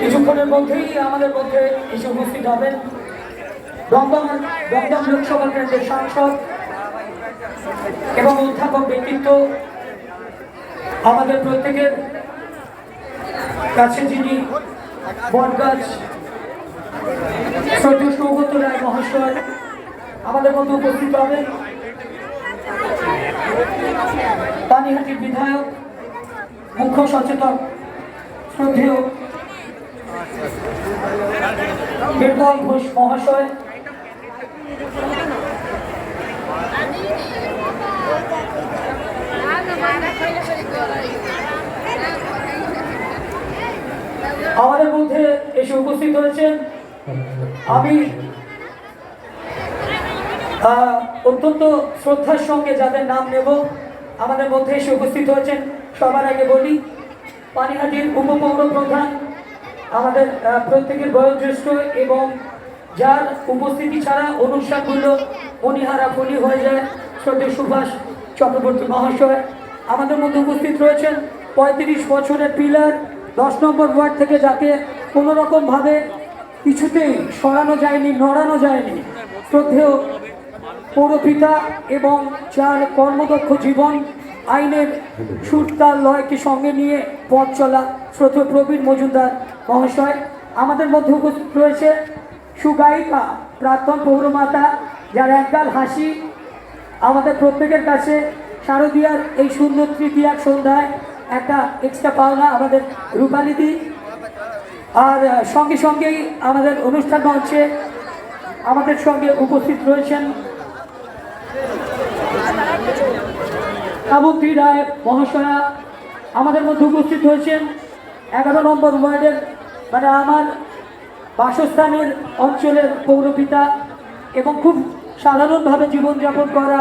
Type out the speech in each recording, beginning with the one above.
কিছুক্ষণের মধ্যেই আমাদের মধ্যে এসে উপস্থিত হবেন দমদম দমদম লোকসভা কেন্দ্রের সাংসদ এবং অধ্যাপক ব্যক্তিত্ব আমাদের প্রত্যেকের কাছে যিনি বটগাছ সৌগত রায় মহাশয় আমাদের মধ্যে উপস্থিত হবেন পানিহাটির বিধায়ক, মুখ্য সচেতক, শ্রদ্ধেয় বীরবল ঘোষ মহাশয়, আমাদের মধ্যে এসে উপস্থিত হয়েছেন আমি অত্যন্ত শ্রদ্ধার সঙ্গে যাদের নাম নেব, আমাদের মধ্যে এসে উপস্থিত হয়েছেন। সবার আগে বলি, পানিহাটির উপপৌর প্রধান আমাদের প্রত্যেকের বয়োজ্যেষ্ঠ এবং যার উপস্থিতি ছাড়া অনুষ্ঠানগুলো মনিহারা ফলি হয়ে যায়, শ্রদ্ধেয় সুভাষ চক্রবর্তী মহাশয়। আমাদের মধ্যে উপস্থিত রয়েছেন পঁয়ত্রিশ বছরের পিলার, দশ নম্বর ওয়ার্ড থেকে যাকে কোনো রকমভাবে কিছুতেই সরানো যায়নি, নড়ানো যায়নি। শ্রদ্ধেয় পৌরপিতা এবং যার কর্মদক্ষ জীবন আইনের সুর তাল লয়কে সঙ্গে নিয়ে পথ চলা শ্রদ্ধেয় প্রবীণ মজুমদার মহাশয়। আমাদের মধ্যে উপস্থিত রয়েছে সুগায়িকা প্রাক্তন পৌরমাতা, যার একগাল হাসি আমাদের প্রত্যেকের কাছে। শারদীয়ার এই সুন্দর তৃতীয়ার সন্ধ্যায় একটা এক্সট্রা পাওনা আমাদের রূপালিদি আর সঙ্গে সঙ্গেই আমাদের অনুষ্ঠান মঞ্চে আমাদের সঙ্গে উপস্থিত রয়েছেন শ্রাবন্তী রায় মহাশয়া আমাদের মধ্যে উপস্থিত হয়েছেন। এগারো নম্বর ওয়ার্ডের মানে আমার বাসস্থানের অঞ্চলের পৌরপিতা এবং খুব সাধারণভাবে জীবনযাপন করা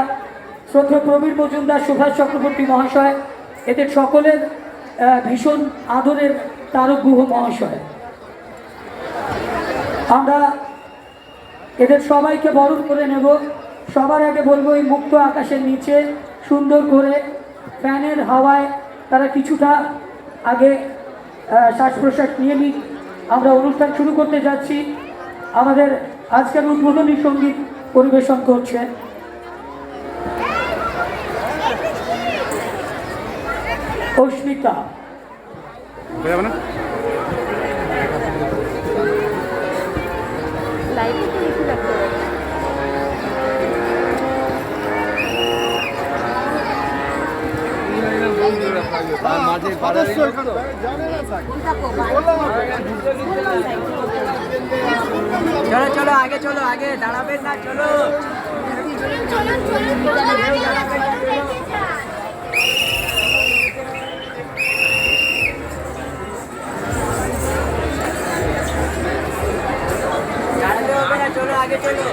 শ্রদ্ধেয় প্রবীর মজুমদার সুভাষ চক্রবর্তী মহাশয়, এদের সকলের ভীষণ আদরের তারক গুহ মহাশয়। আমরা এদের সবাইকে বরণ করে নেব। সবার আগে বলব এই মুক্ত আকাশের নিচে সুন্দর করে ফ্যানের হাওয়ায় তারা কিছুটা আগে শ্বাস প্রশ্বাস নিয়ে নিক। আমরা অনুষ্ঠান শুরু করতে যাচ্ছি। আমাদের আজকের উদ্বোধনী সংগীত পরিবেশন করছে। অস্মিতা। চলো চলো আগে চলো আগে দাঁড়াবেন না চলো। দাঁড়াতে হবে না চলো আগে চলো।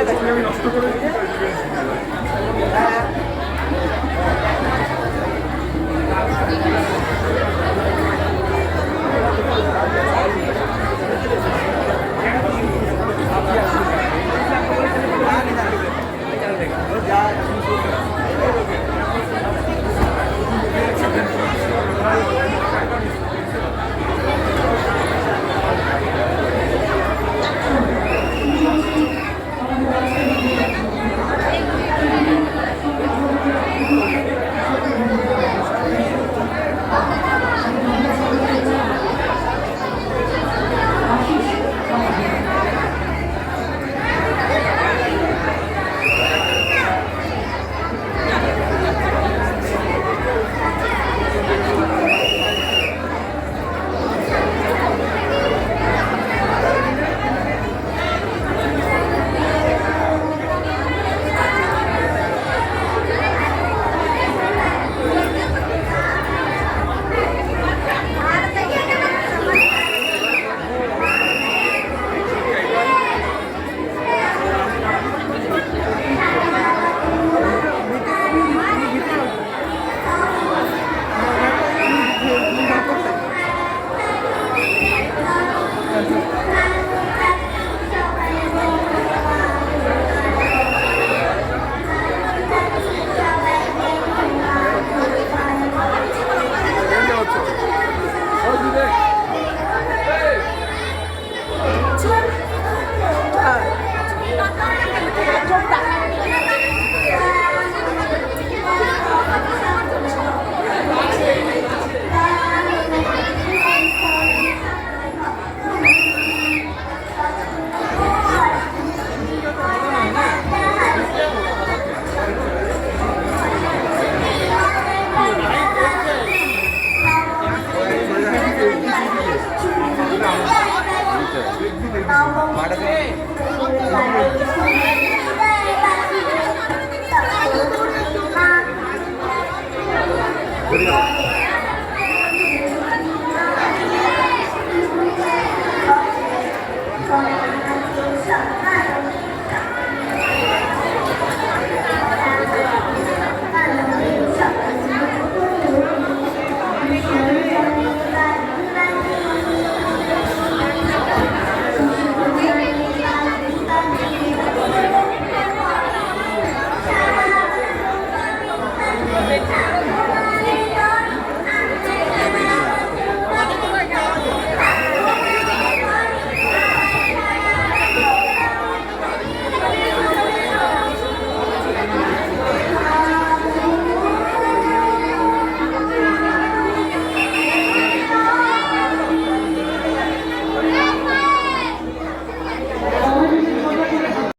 তাকে আমি নষ্ট করে দিয়ে Good enough.